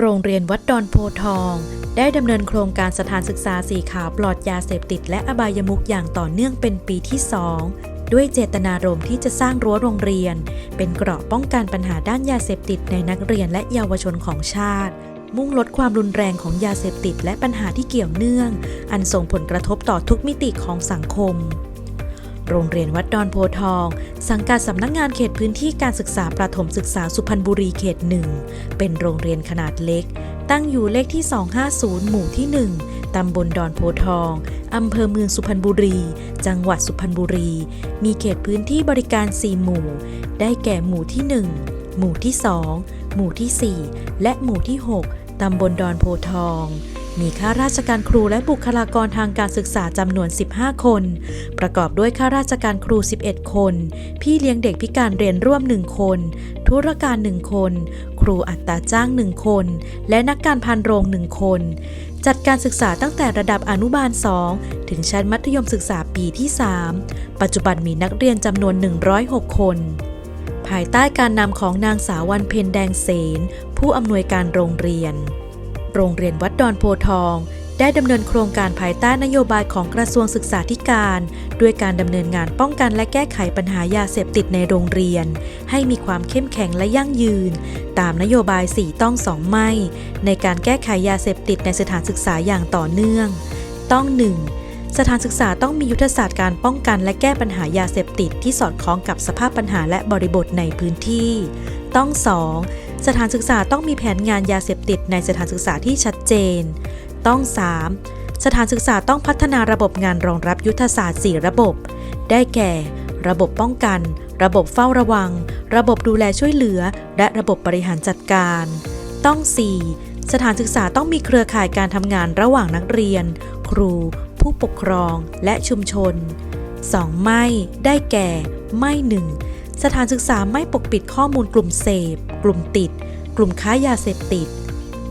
โรงเรียนวัดดอนโพทอง ได้ดำเนินโครงการสถานศึกษาสีขาวปลอดยาเสพติด และอบายมุขอย่างต่อเนื่องเป็นปีที่2ด้วยเจตนารมณ์ที่จะสร้างรั้วโรงเรียน เป็นเกราะป้องกันปัญหาด้านยาเสพติดในนักเรียนและเยาวชนของชาติ มุ่งลดความรุนแรงของยาเสพติด และปัญหาที่เกี่ยวเนื่อง อันส่งผลกระทบต่อทุกมิติของสังคม โรงเรียนวัดดอนโพทอง สังกัดสำนักงานเขตพื้นที่การศึกษาประถมศึกษาสุพรรณบุรีเขตหนึ่งเป็นโรงเรียนขนาดเล็ก ตั้งอยู่เลขที่ 250 หมู่ที่ 1 ตำบลดอนโพทอง อำเภอเมืองสุพรรณบุรี จังหวัดสุพรรณบุรี มีเขตพื้นที่บริการ 4 หมู่ ได้แก่หมู่ที่ 1 หมู่ที่ 2 หมู่ที่ 4 และหมู่ที่ 6 ตำบลดอนโพทอง มีข้าราชการครูและบุคลากรทางการศึกษาจำนวน 15 คน ประกอบด้วยข้าราชการครู 11 คน พี่เลี้ยงเด็กพิการเรียนร่วม 1 คน ธุรการ 1 คน ครูอัตราจ้าง 1 คน และนักการพันโรง 1 คน จัดการศึกษาตั้งแต่ระดับอนุบาล 2 ถึงชั้นมัธยมศึกษาปีที่ 3 ปัจจุบันมีนักเรียนจำนวน 106 คนภายใต้การนำของนางสาววันเพ็ญแดงเสน ผู้อำนวยการโรงเรียน โรงเรียนวัดดอนโพทอง ได้ดำเนินโครงการภายใต้นโยบายของกระทรวงศึกษาธิการ ด้วยการดำเนินงานป้องกันและแก้ไขปัญหายาเสพติดในโรงเรียน ให้มีความเข้มแข็งและยั่งยืน ตามนโยบาย4ต้อง2ไม่ ในการแก้ไขยาเสพติดในสถานศึกษาอย่างต่อเนื่อง ต้อง 1. สถานศึกษาต้องมียุทธศาสตร์การป้องกันและแก้ปัญหายาเสพติดที่สอดคล้องกับสภาพปัญหาและบริบทในพื้นที่ ต้อง 2. สถานศึกษาต้องมีแผนงานยาเสพติดในสถานศึกษาที่ชัดเจน ต้อง 3. สถานศึกษาต้องพัฒนาระบบงานรองรับยุทธศาสตร์ 4 ระบบ ได้แก่ ระบบป้องกัน ระบบเฝ้าระวัง ระบบดูแลช่วยเหลือ และระบบบริหารจัดการ ต้อง 4. สถานศึกษาต้องมีเครือข่ายการทำงานระหว่างนักเรียน ครู ผู้ปกครอง และชุมชน 2. ไม่ ได้แก่ ไม่หนึ่ง สถานศึกษาไม่ปกปิดข้อมูลกลุ่มเสพ กลุ่มติด กลุ่มค้ายาเสพติด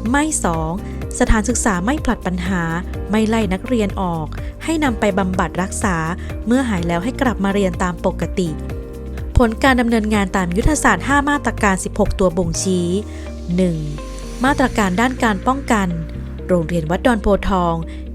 ไม่ 2. สถานศึกษาไม่ผลัดปัญหา ไม่ไล่นักเรียนออก ให้นำไปบำบัดรักษา เมื่อหายแล้วให้กลับมาเรียนตามปกติ ผลการดำเนินงานตามยุทธศาสตร์ 5 มาตรการ 16 ตัวบ่งชี้ 1. มาตรการด้านการป้องกัน โรงเรียนวัดดอนโพทอง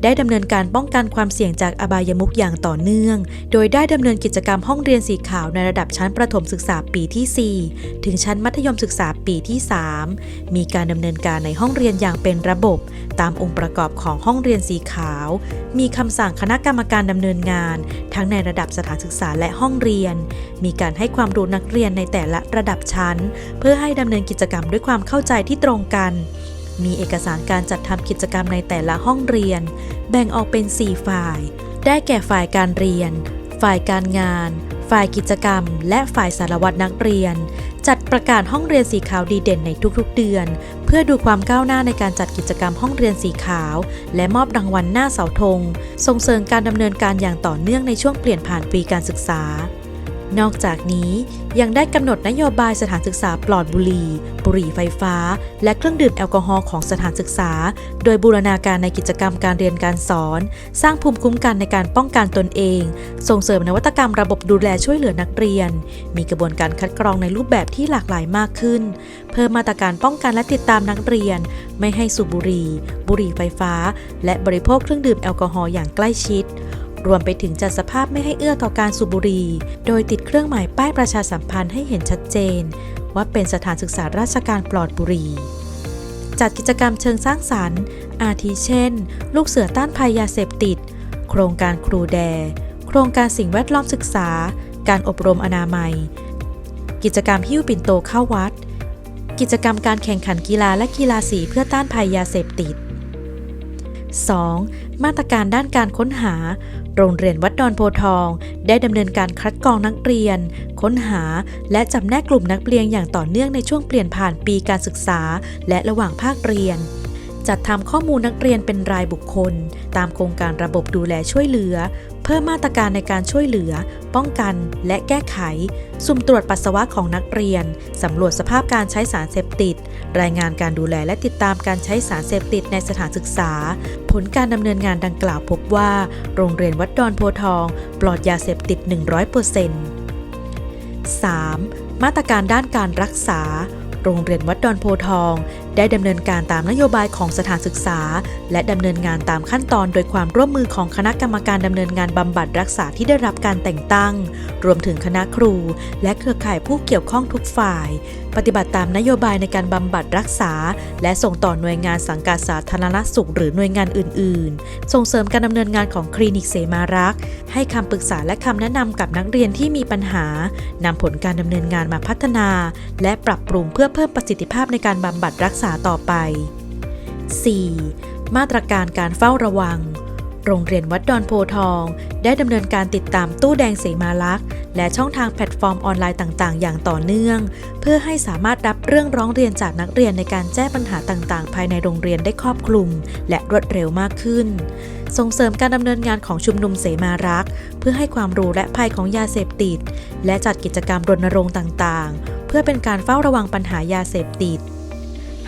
ได้ดำเนินการป้องกันความเสี่ยงจากอบายมุขอย่างต่อเนื่อง โดยได้ดำเนินกิจกรรมห้องเรียนสีขาวในระดับชั้นประถมศึกษาปีที่ 4 ถึงชั้นมัธยมศึกษาปีที่ 3 มีการดำเนินการในห้องเรียนอย่างเป็นระบบ ตามองค์ประกอบของห้องเรียนสีขาว มีคำสั่งคณะกรรมการดำเนินงาน ทั้งในระดับสถานศึกษาและห้องเรียน มีการให้ความรู้นักเรียนในแต่ละระดับชั้น เพื่อให้ดำเนินกิจกรรมด้วยความเข้าใจที่ตรงกัน มีเอกสารการจัดทำกิจกรรมในแต่ละห้องเรียน แบ่งออกเป็น 4 ฝ่าย ได้แก่ฝ่ายการเรียน ฝ่ายการงาน ฝ่ายกิจกรรม และฝ่ายสารวัตรนักเรียน จัดประกาศห้องเรียนสีขาวดีเด่นในทุกๆ เดือน เพื่อดูความก้าวหน้าในการจัดกิจกรรมห้องเรียนสีขาว และมอบรางวัลหน้าเสาธง ส่งเสริมการดำเนินการอย่างต่อเนื่องในช่วงเปลี่ยนผ่านปีการศึกษา นอกจากนี้ยังได้กำหนดนโยบายสถานศึกษาปลอดบุหรี่ บุหรี่ไฟฟ้า และเครื่องดื่มแอลกอฮอล์ของสถานศึกษา โดยบูรณาการในกิจกรรมการเรียนการสอน สร้างภูมิคุ้มกันในการป้องกันตนเอง ส่งเสริมนวัตกรรมระบบดูแลช่วยเหลือนักเรียน มีกระบวนการคัดกรองในรูปแบบที่หลากหลายมากขึ้น เพิ่มมาตรการป้องกันและติดตามนักเรียน ไม่ให้สูบบุหรี่ บุหรี่ไฟฟ้า และบริโภคเครื่องดื่มแอลกอฮอล์อย่างใกล้ชิด รวมไปถึงจัดสภาพไม่ให้เอื้อต่อการสูบบุหรี่ โดยติดเครื่องหมายป้ายประชาสัมพันธ์ให้เห็นชัดเจน ว่าเป็นสถานศึกษาราชการปลอดบุหรี่ จัดกิจกรรมเชิงสร้างสรรค์ อาทิเช่น ลูกเสือต้านภัยยาเสพติด โครงการครูแด โครงการสิ่งแวดล้อมศึกษา การอบรมอนามัย กิจกรรมหิ้วปิ่นโตเข้าวัด กิจกรรมการแข่งขันกีฬาและกีฬาสีเพื่อต้านภัยยาเสพติด 2. มาตรการด้านการค้นหา โรงเรียนวัดดอนโพทอง ได้ดำเนินการคัดกรองนักเรียน ค้นหา และจำแนกกลุ่มนักเรียนอย่างต่อเนื่องในช่วงเปลี่ยนผ่านปีการศึกษา และระหว่างภาคเรียน จัดทำข้อมูลนักเรียนเป็นรายบุคคล ตามโครงการระบบดูแลช่วยเหลือ เพิ่มมาตรการในการช่วยเหลือ ป้องกันและแก้ไข สุ่มตรวจปัสสาวะของนักเรียน สำรวจสภาพการใช้สารเสพติด รายงานการดูแลและติดตามการใช้สารเสพติดในสถานศึกษา ผลการดำเนินงานดังกล่าวพบว่า โรงเรียนวัดดอนโพทอง ปลอดยาเสพติด 100% 3. มาตรการด้านการรักษา โรงเรียนวัดดอนโพทอง ได้ดำเนินการตามนโยบายของสถานศึกษา และดำเนินงานตามขั้นตอนโดยความร่วมมือของคณะกรรมการดำเนินงานบำบัดรักษาที่ได้รับการแต่งตั้ง รวมถึงคณะครู และเครือข่ายผู้เกี่ยวข้องทุกฝ่าย ปฏิบัติตามนโยบายในการบำบัดรักษา และส่งต่อหน่วยงานสังกัดสาธารณสุข หรือหน่วยงานอื่น ๆ ส่งเสริมการดำเนินงานของคลินิกเสมารักษ์ให้คำปรึกษาและคำแนะนำกับนักเรียนที่มีปัญหานำผลการดำเนินงานมาพัฒนา และปรับปรุงเพื่อเพิ่มประสิทธิภาพในการบำบัดรักษาต่อไป 4. มาตรการการเฝ้าระวัง โรงเรียนวัดดอนโพทอง ได้ดำเนินการติดตามตู้แดงเสมาลักษณ์และช่องทางแพลตฟอร์มออนไลน์ต่าง ๆ อย่างต่อเนื่อง เพื่อให้สามารถรับเรื่องร้องเรียนจากนักเรียนในการแก้ปัญหาต่าง ๆ ภายในโรงเรียนได้ครอบคลุม และรวดเร็วมากขึ้น ส่งเสริมการดำเนินงานของชุมนุมเสมารักษ์เพื่อให้ความรู้และภัยของยาเสพติด และจัดกิจกรรมรณรงค์ต่าง ๆ เพื่อเป็นการเฝ้าระวังปัญหายาเสพติด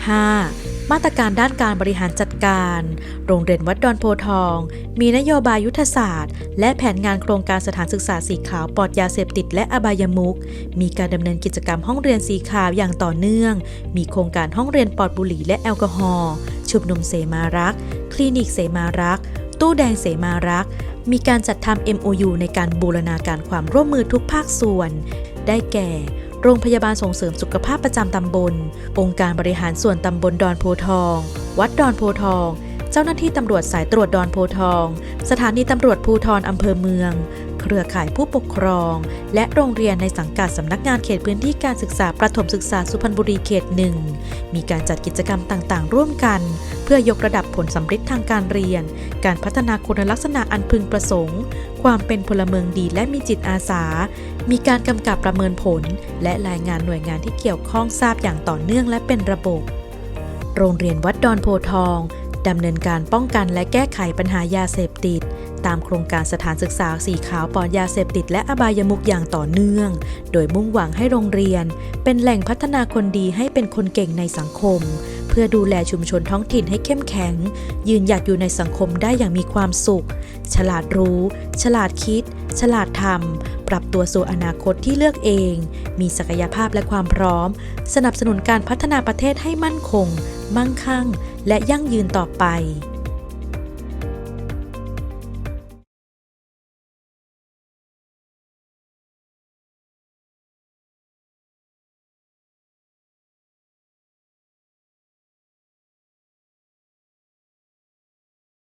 5. มาตรการด้านการบริหารจัดการ โรงเรียนวัดดอนโพทอง มีนโยบายยุทธศาสตร์ และแผนงานโครงการสถานศึกษาสีขาวปลอดยาเสพติดและอบายมุขมีการดำเนินกิจกรรมห้องเรียนสีขาวอย่างต่อเนื่อง มีโครงการห้องเรียนปลอดบุหรี่และแอลกอฮอล์ชุมนุมเสมารัก คลินิกเสมารัก ตู้แดงเสมารัก มีการจัดทำ MOU ในการบูรณาการความร่วมมือทุกภาคส่วน ได้แก่ โรงพยาบาลส่งเสริมสุขภาพประจำตำบล องค์การบริหารส่วนตำบลดอนโพทอง วัดดอนโพทอง เจ้าหน้าที่ตำรวจสายตรวจดอนโพทอง สถานีตำรวจภูทรอำเภอเมือง เครือข่ายผู้ปกครอง และโรงเรียนในสังกัดสำนักงานเขตพื้นที่การศึกษาประถมศึกษาสุพรรณบุรีเขตหนึ่ง มีการจัดกิจกรรมต่างๆ ร่วมกัน เพื่อยกระดับผลสำฤทธิ์ทางการเรียน การพัฒนาคุณลักษณะอันพึงประสงค์ ความเป็นพลเมืองดีและมีจิตอาสา มีการกำกับประเมินผล และรายงานหน่วยงานที่เกี่ยวข้องทราบอย่างต่อเนื่องและเป็นระบบ โรงเรียนวัดดอนโพทอง ดำเนินการป้องกันและแก้ไขปัญหายาเสพติด ตามโครงการสถานศึกษาสีขาวปลอดยาเสพติดและอบายมุขอย่างต่อเนื่อง โดยมุ่งหวังให้โรงเรียน เป็นแหล่งพัฒนาคนดีให้เป็นคนเก่งในสังคม เพื่อดูแลชุมชนท้องถิ่นให้เข้มแข็ง ยืนหยัดอยู่ในสังคมได้อย่างมีความสุข ฉลาดรู้ ฉลาดคิด ฉลาดทำปรับตัวสู่อนาคตที่เลือกเอง มีศักยภาพและความพร้อม สนับสนุนการพัฒนาประเทศให้มั่นคง มั่งคั่ง และยั่งยืนต่อไป